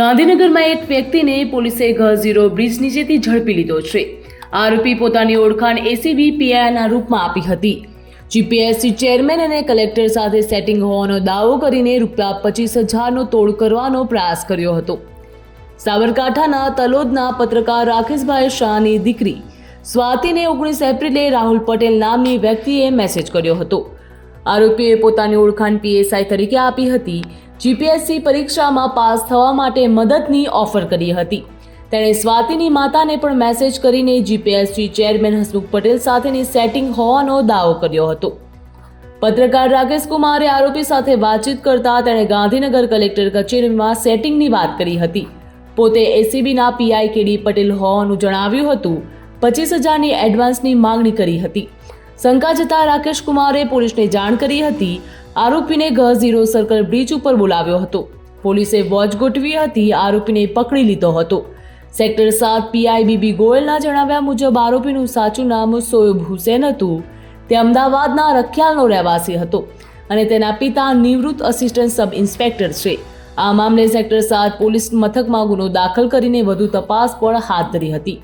ગાંધીનગરમાં એક વ્યક્તિને પોલીસે ઘર ઝીરો બ્રિજ નીચેથી ઝડપી લીધો છે. આરોપી પોતાની ઓળખાણ એસીબી પીઆઈના રૂપમાં આપી હતી. જીપીએસસી ચેરમેન અને કલેક્ટર સાથે સેટિંગ હોવાનો દાવો કરીને રૂપિયા પચીસ હજારનો તોડ કરવાનો પ્રયાસ કર્યો હતો. સાબરકાંઠાના તલોદના પત્રકાર રાકેશભાઈ શાહની દીકરી સ્વાતિને ઓગણીસ એપ્રિલે રાહુલ પટેલ નામની વ્યક્તિએ મેસેજ કર્યો હતો. આરોપીએ પોતાની ઓળખાણ પીએસઆઈ તરીકે આપી હતી. જીપીએસસી પરીક્ષામાં પાસ થવા માટે મદદની ઓફર કરી હતી. તેણે સ્વાતિની માતાને પણ મેસેજ કરીને જીપીએસસી ચેરમેન હસમુખ પટેલ સાથેની સેટિંગ હોવાનો દાવો કર્યો હતો. પત્રકાર રાકેશ કુમારે આરોપી સાથે વાતચીત કરતા તેણે ગાંધીનગર કલેક્ટર કચેરીમાં સેટિંગની વાત કરી હતી. પોતે એસીબીના પીઆઈ કેડી પટેલ હોવાનું જણાવ્યું હતું. પચીસ હજારની એડવાન્સની માંગણી કરી હતી. શંકા જતા રાકેશ કુમારે પોલીસને જાણ કરી હતી. આરોપીને ઘર ઝીરો સર્કલ બ્રિજ ઉપર બોલાવ્યો હતો. પોલીસે વોચ ગોઠવી હતી, આરોપીને પકડી લીધો હતો. સેક્ટર સાત પીઆઈબીબી ગોયલના જણાવ્યા મુજબ આરોપીનું સાચું નામ સોયબ હુસેન હતું. તે અમદાવાદના રખિયાલનો રહેવાસી હતો અને તેના પિતા નિવૃત્ત અસિસ્ટન્ટ સબ ઇન્સ્પેક્ટર છે. આ મામલે સેક્ટર સાત પોલીસ મથકમાં ગુનો દાખલ કરીને વધુ તપાસ પણ હાથ ધરી હતી.